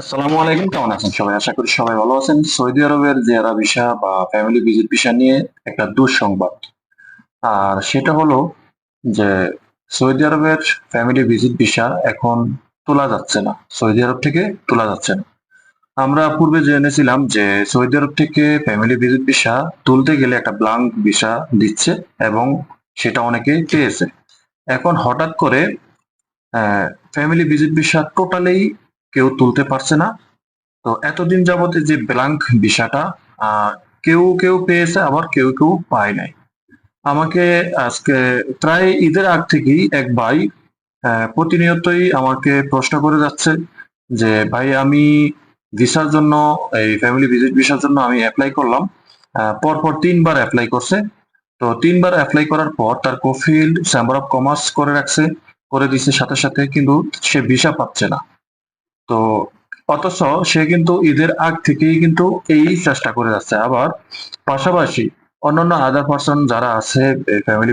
আসসালামু আলাইকুম, কেমন আছেন সবাই? আশা করি সবাই ভালো আছেন। সৌদি আরবের জেয়ারা ভিসা বা ফ্যামিলি ভিজিট ভিসা নিয়ে একটা দুঃসংবাদ। আর সেটা হলো যে সৌদি আরবের ফ্যামিলি ভিজিট ভিসা এখন তোলা যাচ্ছে না। সৌদি আরব থেকে তোলা যাচ্ছে না। আমরা পূর্বে জেনেছিলাম যে সৌদি আরব থেকে ফ্যামিলি ভিজিট ভিসা তুলতে গেলে একটা ব্লাঙ্ক ভিসা দিচ্ছে এবং সেটা অনেকে পেয়েছে। এখন হঠাৎ করে ফ্যামিলি ভিজিট ভিসা টোটালি কেউ তুলতে পারছে না। তো এতদিন যাবতে যে ব্ল্যাঙ্ক ভিসাটা কেউ কেউ পেয়েছে, আবার কেউ কেউ পায় নাই। আমাকে আজকে প্রায় ঈদের আগ থেকেই এক ভাই প্রতিনিয়তই আমাকে প্রশ্ন করে যাচ্ছে যে, ভাই, আমি ভিসার জন্য, এই ফ্যামিলি ভিজিট ভিসার জন্য আমি অ্যাপ্লাই করলাম। পরপর তিনবার অ্যাপ্লাই করছে। তো তিনবার অ্যাপ্লাই করার পর তার কোফিল্ড চেম্বার অফ কমার্স করে রাখছে, করে দিছে সাথে সাথে, কিন্তু সে ভিসা পাচ্ছে না। তো অথচ সে কিন্তু ঈদের আগ থেকেই কিন্তু এই চেষ্টা করে যাচ্ছে। আবার পাশাপাশি অন্যান্য আদার পার্সন যারা আছে ফ্যামিলি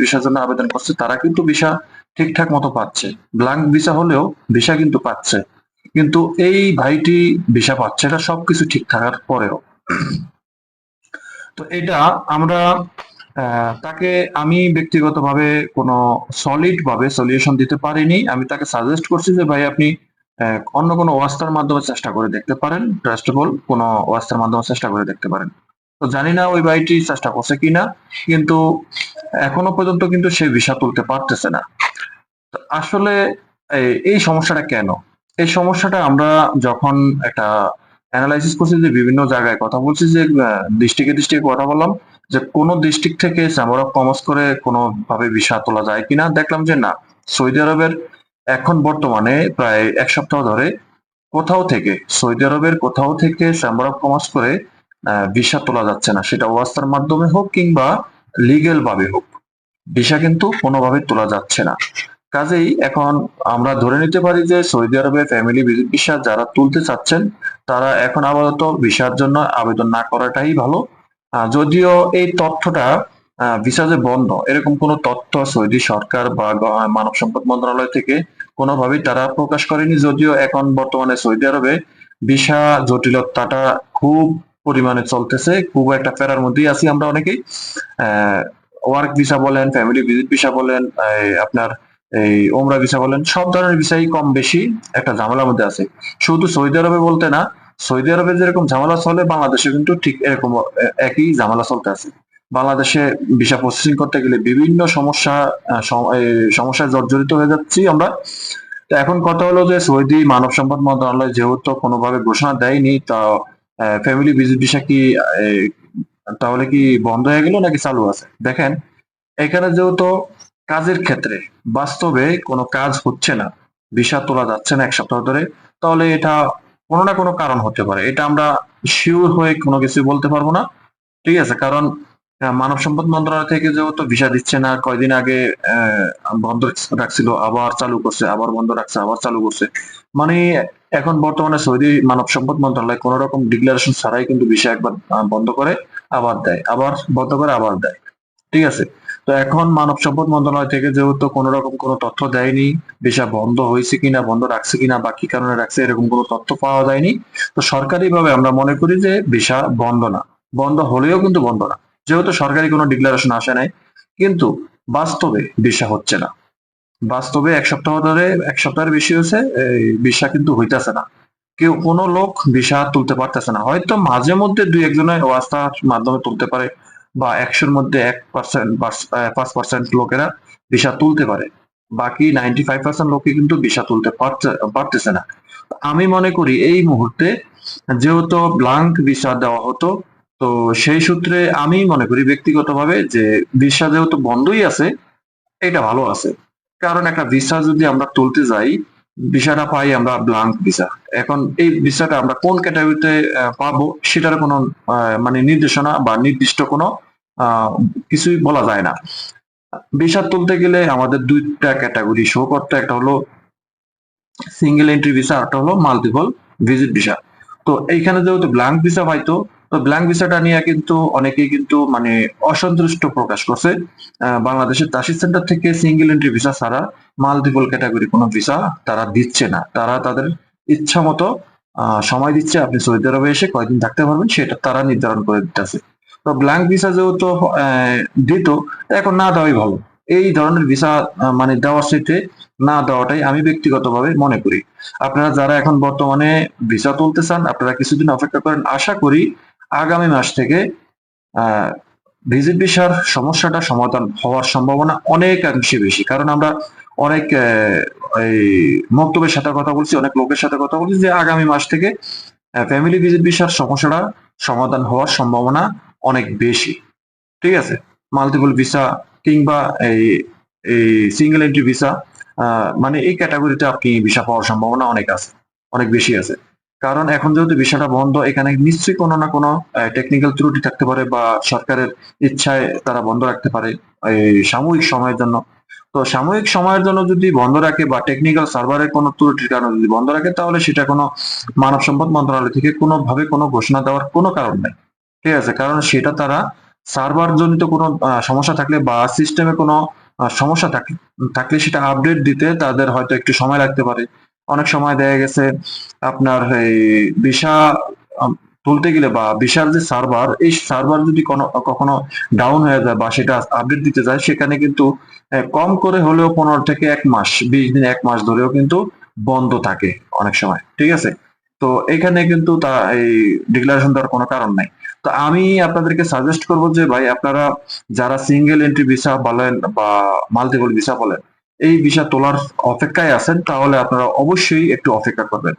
ভিসার জন্য আবেদন করছে, তারা কিন্তু ভিসা ঠিকঠাক মতো পাচ্ছে। ব্ল্যাঙ্ক ভিসা হলেও ভিসা কিন্তু পাচ্ছে। কিন্তু এই ভাইটি ভিসা পাচ্ছে এটা সবকিছু ঠিক থাকার পরেও। তো এটা আমরা তাকে আমি ব্যক্তিগতভাবে কোনো সলিড ভাবে সলিউশন দিতে পারিনি। আমি তাকে সাজেস্ট করছি যে, ভাই, আপনি অন্য কোনো ওয়াস্তার মাধ্যমে চেষ্টা করে দেখতে পারেন। ট্রাস্টেবল কোনো ওয়াস্তার মাধ্যমে চেষ্টা করে দেখতে পারেন। তো জানি না ওই ভাইটি চেষ্টা করছে কিনা, কিন্তু এখনও পর্যন্ত কিন্তু সে ভিসা তুলতে পারতেছে না। আসলে এই- সমস্যাটা কেন? এই সমস্যাটা আমরা যখন একটা অ্যানালাইসিস করছি যে বিভিন্ন জায়গায় কথা বলছি যে ডিস্ট্রিক্টে ডিস্ট্রিক্টে কথা বললাম, যে কোন ডিস্ট্রিক্ট থেকে চেম্বার অফ কমার্স করে কোনো ভাবে ভিসা তোলা যায় কিনা, দেখলাম যে না, সৌদি আরবের এখন বর্তমানে প্রায় এক সপ্তাহ ধরে কোথাও থেকে, সৌদি আরবের কোথাও থেকে চেম্বার অফ কমার্স করে ভিসা তোলা যাচ্ছে না। সেটা ওয়াস্তার মাধ্যমে হোক কিংবা লিগেল ভাবে হোক ভিসা কিন্তু কোনোভাবে তোলা যাচ্ছে না। কাজেই এখন আমরা ধরে নিতে পারি যে সৌদি আরবে ফ্যামিলি ভিসা যারা তুলতে চাচ্ছেন, তারা এখন আপাতত ভিসার জন্য আবেদন না করাটাই ভালো। যদিও এই তথ্যটা ভিসা যে বন্ধ, এরকম কোনো তথ্য সৌদি সরকার বা মানব সম্পদ মন্ত্রণালয় থেকে কোনোভাবেই তারা প্রকাশ করেনি? যদিও এখন বর্তমানে সৌদি আরবে ভিসা জটিলতাটা খুব পরিমাণে চলতেছে, খুব একটা ফেরার মধ্যেই আছি আমরা অনেকেই। ওয়ার্ক ভিসা বলেন ফ্যামিলি ভিজিট ভিসা বলেন আপনার এই ওমরা ভিসা বলেন, সব ধরনের ভিসাই কম বেশি একটা ঝামেলার মধ্যে আছে। শুধু সৌদি আরবে বলতে না, সৌদি আরবে যেরকম ঝামেলা চলে বাংলাদেশে কিন্তু ঠিক এরকম একই ঝামেলা চলতে আছে। বাংলাদেশে ভিসা প্রসেসিং করতে গেলে বিভিন্ন সমস্যা সমস্যায় জর্জরিত হয়ে যাচ্ছি আমরা। তো এখন কথা হলো যে সৌদি মানব সম্পদ মন্ত্রণালয় যেহেতু কোনোভাবে ঘোষণা দেয়নি, তা ফ্যামিলি ভিজিট ভিসা কি তাহলে কি বন্ধ হয়ে গেল নাকি চালু আছে? দেখেন, এখানে যেহেতু কাজের ক্ষেত্রে বাস্তবে কোনো কাজ হচ্ছে না ভিসা তোলা যাচ্ছে না এক সপ্তাহ ধরে, তাহলে এটা কোনো না কোনো কারণ হতে পারে। এটা আমরা শিওর হয়ে কোনো কিছু বলতে পারব না। ঠিক আছে, কারণ মানব সম্পদ মন্ত্রণালয় থেকে যেহেতু ভিসা দিচ্ছে না, কয়দিন আগে বন্ধ রাখছিল, আবার চালু করছে, আবার বন্ধ রাখছে, আবার চালু করছে। মানে এখন বর্তমানে সৌদি মানব সম্পদ মন্ত্রণালয় কোন রকম ডিক্লারেশন ছাড়াই কিন্তু ভিসা একবার বন্ধ করে, আবার দেয়, আবার বন্ধ করে, আবার দেয়। ঠিক আছে? তো এখন মানব সম্পদ মন্ত্রণালয় থেকে যেহেতু কোনো রকম কোনো তথ্য দেয়নি, ভিসা বন্ধ হয়েছে কিনা, বন্ধ রাখছে কিনা, বা কি কারণে রাখছে, এরকম কোনো তথ্য পাওয়া যায়নি। তো সরকারি ভাবে আমরা মনে করি যে ভিসা বন্ধ না, বন্ধ হলেও কিন্তু বন্ধ না। যেহেতু সরকারি কোনো ডিক্লারেশন আসে নাই, কিন্তু বাস্তবে ভিসা হচ্ছে না। বাস্তবে এক সপ্তাহ ধরে, এক সপ্তাহের বেশি হয়েছে ভিসা কিন্তু হইতেছে না। কেউ কোনো লোক ভিসা তুলতে পারতেছে না। হয়তো মাঝে মধ্যে দুই একজনের ওয়াস্তার মাধ্যমে তুলতে পারে, বা একশোর মধ্যে এক পার্সেন্ট পাঁচ পার্সেন্ট লোকেরা ভিসা তুলতে পারে। বাকি নাইনটি ফাইভ পার্সেন্ট লোকে কিন্তু ভিসা তুলতে পারতেছে না। আমি মনে করি এই মুহূর্তে যেহেতু ব্লাঙ্ক ভিসা দেওয়া হতো তো সেই সূত্রে আমি মনে করি ব্যক্তিগতভাবে যে ভিসা যেহেতু বন্ধই আছে, এটা ভালো আছে। কারণ একটা ভিসা যদি আমরা তুলতে যাই, ভিসাটা পাই আমরা ব্লাঙ্ক ভিসা। এখন এই ভিসাটা আমরা কোন ক্যাটাগরিতে পাবো সেটার কোনো মানে নির্দেশনা বা নির্দিষ্ট কোনো কিছুই বলা যায় না। ভিসা তুলতে গেলে আমাদের দুইটা ক্যাটাগরি শো করতে, একটা হলো সিঙ্গেল এন্ট্রি ভিসা একটা হলো মাল্টিপল ভিজিট ভিসা। তো এইখানে যেহেতু ব্লাঙ্ক ভিসা পাইতো তো ব্ল্যাঙ্ক ভিসাটা নিয়ে কিন্তু অনেকেই কিন্তু মানে অসন্তুষ্ট প্রকাশ করছে। বাংলাদেশের তাসির সেন্টার থেকে সিঙ্গেল এন্ট্রি ভিসা ছাড়া মাল্টিপল ক্যাটাগরি কোনো ভিসা তারা দিচ্ছে না। তারা তাদের ইচ্ছা মতো সময় দিচ্ছে, আপনি সৌদি আরবে এসে কয়দিন থাকতে পারবেন, সেটা তারা নির্ধারণ করে দিতেছে। তো ব্ল্যাঙ্ক ভিসা যেহেতু দিত, এখন না দেওয়াই ভালো। এই ধরনের ভিসা মানে দেওয়ার সাথে না দেওয়াটাই আমি ব্যক্তিগতভাবে মনে করি। আপনারা যারা এখন বর্তমানে ভিসা তুলতে চান, আপনারা কিছুদিন অপেক্ষা করেন। আশা করি আগামী মাস থেকে ভিজিট ভিসার সমস্যাটা সমাধান হওয়ার সম্ভাবনা অনেক অনেকাংশে বেশি। কারণ আমরা অনেক এই মন্তব্যের সাথে কথা বলছি, অনেক লোকের সাথে কথা বলছি যে আগামী মাস থেকে ফ্যামিলি ভিজিট ভিসার সমস্যাটা সমাধান হওয়ার সম্ভাবনা অনেক বেশি। ঠিক আছে? মাল্টিপল ভিসা কিংবা এই এই সিঙ্গেল এন্ট্রি ভিসা মানে এই ক্যাটাগরিতে আপনি ভিসা পাওয়ার সম্ভাবনা অনেক আছে, অনেক বেশি আছে। কারণ এখন যেহেতু বিষয়টা বন্ধ, এখানে নিশ্চয়ই কোনো না কোনো টেকনিক্যাল ত্রুটি থাকতে পারে বা সরকারের ইচ্ছায় তারা বন্ধ রাখতে পারে এই সাময়িক সময়ের জন্য। তো সাময়িক সময়ের জন্য যদি বন্ধ রাখে বা টেকনিক্যাল সার্ভারের কোনো ত্রুটির কারণে যদি বন্ধ রাখে, তাহলে সেটা কোনো মানব সম্পদ মন্ত্রণালয় থেকে কোনোভাবে কোনো ঘোষণা দেওয়ার কোনো কারণ নেই। ঠিক আছে? কারণ সেটা তারা সার্ভার জনিত কোনো সমস্যা থাকলে বা সিস্টেমে কোনো সমস্যা থাকে, থাকলে সেটা আপডেট দিতে তাদের হয়তো একটু সময় লাগতে পারে। অনেক সময় দেখা গেছে আপনার এই ভিসা তুলতে গেলে বা ভিসার যে সার্ভার, এই সার্ভার যদি কোনো, কখনো ডাউন হয়ে যায় বা সেটা আপডেট দিতে যায়, সেখানে কিন্তু কম করে হলেও পনেরো থেকে এক মাস, বিশ দিন এক মাস ধরেও কিন্তু বন্ধ থাকে অনেক সময়, ঠিক আছে? তো এখানে কিন্তু তা, এই ডিক্লারেশন দেওয়ার কোনো কারণ নাই। তো আমি আপনাদেরকে সাজেস্ট করব যে ভাই, আপনারা যারা সিঙ্গেল এন্ট্রি ভিসা বলেন বা মাল্টিপল ভিসা বলেন এই ভিসা তোলার অপেক্ষায় আছেন, তাহলে আপনারা অবশ্যই একটু অপেক্ষা করবেন।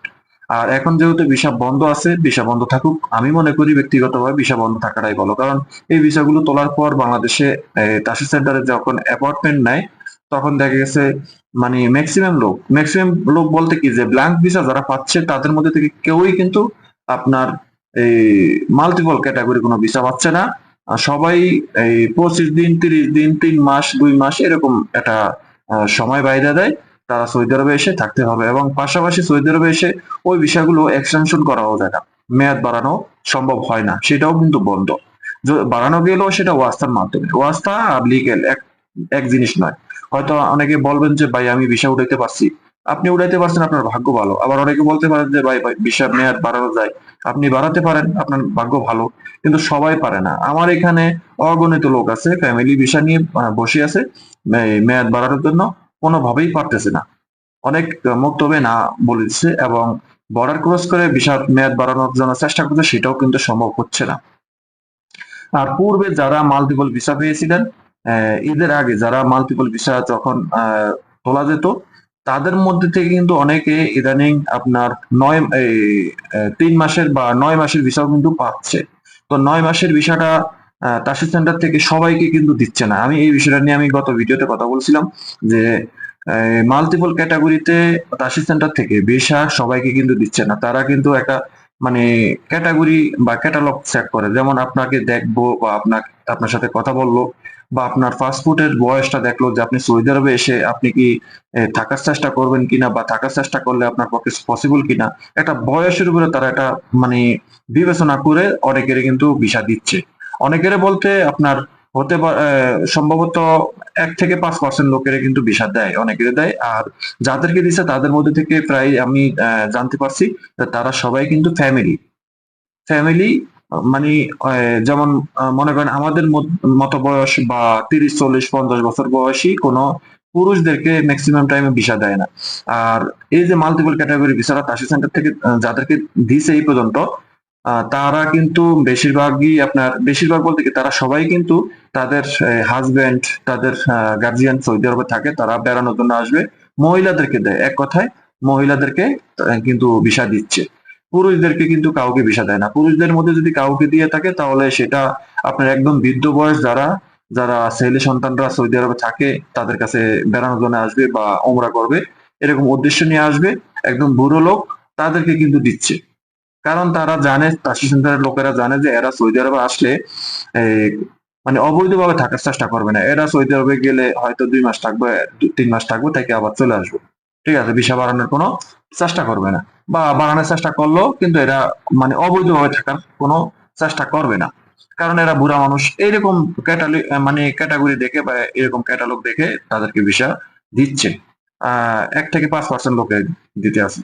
আর এখন যেহেতু ভিসা বন্ধ আছে, ভিসা বন্ধ থাকুক, আমি মনে করি ব্যক্তিগতভাবে ভিসা বন্ধ থাকাটাই ভালো। কারণ এই ভিসাগুলো তোলার পর বাংলাদেশে তাসি সেন্টারে যখন অ্যাপার্টমেন্ট নেয়, তখন দেখা গেছে মানে ম্যাক্সিমাম লোক ম্যাক্সিমাম লোক বলতে কি? যে ব্ল্যাঙ্ক ভিসা যারা পাচ্ছে, তাদের মধ্যে থেকে কেউই কিন্তু আপনার এই মাল্টিপল ক্যাটাগরি কোনো ভিসা পাচ্ছে না। সবাই, এই পঁচিশ দিন, তিরিশ দিন, তিন মাস, দুই মাস, এরকম একটা সময় বাইরে দেয়, তারা সৌদি আরবে এসে থাকতে হবে এবং পাশাপাশি সৌদি আরবে এসে ওই বিষয়গুলো এক্সটেনশন করাও যায় না, মেয়াদ বাড়ানো সম্ভব হয় না, সেটাও কিন্তু বন্ধ। বাড়ানো গেলেও সেটা ওয়াস্তার মাধ্যমে, ওয়াস্তা আর লিগেল এক এক জিনিস নয়। হয়তো অনেকে বলবেন যে, ভাই, আমি বিষয় উঠাইতে পারছি। আপনি উড়াইতে পারছেন, আপনার ভাগ্য ভালো। আবার অনেকে বলতে পারেন যে, ভাই ভাই ভিসার মেয়াদ বাড়ানো যায়। আপনি বাড়াতে পারেন, আপনার ভাগ্য ভালো, কিন্তু সবাই পারে না। আমার এখানে অগণিত লোক আছে ফ্যামিলি ভিসা নিয়ে বসে আছে মেয়াদ বাড়ানোর জন্য, কোনোভাবেই পারতেছে না। অনেক মন্তব্যে না বলে দিচ্ছে এবং বর্ডার ক্রস করে ভিসার মেয়াদ বাড়ানোর জন্য চেষ্টা করছে, সেটাও কিন্তু সম্ভব হচ্ছে না। আর পূর্বে যারা মাল্টিপল ভিসা পেয়েছিলেন ঈদের আগে যারা মাল্টিপল ভিসা যখন তোলা যেত তাদের মধ্যে থেকে কিন্তু অনেকে ইদানিং আপনার নয় তিন মাসের বা নয় মাসের ভিসাও কিন্তু পাচ্ছে। তো নয় মাসের ভিসাটা তাসি সেন্টার থেকে সবাইকে কিন্তু দিচ্ছে না। আমি এই বিষয়টা নিয়ে আমি গত ভিডিওতে কথা বলছিলাম যে মাল্টিপল ক্যাটাগরিতে তাসি সেন্টার থেকে ভিসা সবাইকে কিন্তু দিচ্ছে না। তারা কিন্তু একটা মানে ক্যাটাগরি বা ক্যাটালগ সেট করে। যেমন আপনাকে দেখব বা আপনার আপনার সাথে কথা বলল বা আপনার পাসপোর্টের বয়সটা দেখল যে আপনি সৌদি আরবে এসে আপনি কি থাকার চেষ্টা করবেন কিনা বা থাকার চেষ্টা করলে আপনার পক্ষে পসিবল কিনা, একটা বয়সের উপরে তারা একটা মানে বিবেচনা করে অনেকের কিন্তু ভিসা দিচ্ছে। অনেকের বলতে আপনার হতে সম্ভবত এক থেকে পাঁচ পার্সেন্ট লোকের কিন্তু ভিসা দেয় অনেকের দেয়। আর যাদেরকে দিচ্ছে তাদের মধ্যে থেকে প্রায় আমি জানতে পারছি তারা সবাই কিন্তু ফ্যামিলি ফ্যামিলি মানে যেমন মনে করেন আমাদের মত- বয়স বা তিরিশ, চল্লিশ, পঞ্চাশ বছর বয়সী কোনো পুরুষদেরকে ম্যাক্সিমাম টাইমে ভিসা দেয় না। আর এই যে মাল্টিপল ক্যাটাগরি ভিসারা তাসি সেন্টার থেকে যাদেরকে দিছে এই পর্যন্ত তারা কিন্তু বেশিরভাগই আপনার, বেশিরভাগ বলতে কি তারা সবাই কিন্তু তাদের হাজবেন্ড তাদের গার্জিয়ান সৌদি আরবে থাকে, তারা বেড়ানোর জন্য আসবে। মহিলাদেরকে দেয়, এক কথায় মহিলাদেরকে কিন্তু ভিসা দিচ্ছে। পুরুষদেরকে কিন্তু কাউকে ভিসা দেয় না। পুরুষদের মধ্যে যদি কাউকে দিয়ে থাকে, তাহলে সেটা আপনার একদম বৃদ্ধ বয়স যারা যারা ছেলে সন্তানরা সৌদি আরবে থাকে, তাদের কাছে বেড়ানোর জন্য আসবে বা ওমরা করবে, এরকম উদ্দেশ্য নিয়ে আসবে, একদম বুড়ো লোক, তাদেরকে কিন্তু দিচ্ছে। কারণ তারা জানে তাসি সেন্টারের লোকেরা জানে যে এরা সৌদি আরবে আসলে মানে অবৈধভাবে থাকার চেষ্টা করবে না। এরা সৌদি আরবে গেলে হয়তো দুই মাস থাকবে তিন মাস থাকবে, থেকে আবার চলে আসবে। ঠিক আছে ভিসা বাড়ানোর কোনো চেষ্টা করবে না। বা বাড়ানোর চেষ্টা করলেও কিন্তু এরা মানে অবৈধভাবে থাকার কোনো চেষ্টা করবে না। কারণ এরা বুড়া মানুষ। এইরকম ক্যাটালি মানে ক্যাটাগরি দেখে বা এরকম ক্যাটালগ দেখে তাদেরকে ভিসা দিচ্ছে। এক থেকে পাঁচ পার্সেন্ট লোকে দিতে আছে।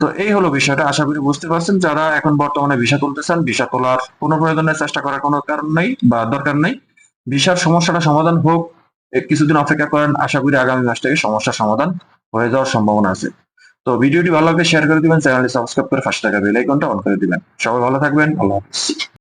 তো এই হলো বিষয়টা। আশা করি বুঝতে পারছেন, যারা এখন বর্তমানে ভিসা তুলতেছেন ভিসা তোলার কোনো প্রয়োজনের চেষ্টা করার কোনো কারণ নেই বা দরকার নেই। ভিসার সমস্যাটা সমাধান হোক। কিছুদিন অপেক্ষা করেন। আশা করি আগামী মাস থেকে সমস্যার সমাধান হয়ে যাওয়ার সম্ভাবনা আছে। তো ভিডিওটি ভালো লাগলে শেয়ার করে দিবেন চ্যানেলটি সাবস্ক্রাইব করে ফার্স্ট টাকা বেল আইকনটা অন করে দিবেন। সবাই ভালো থাকবেন, আল্লাহ হাফিজ।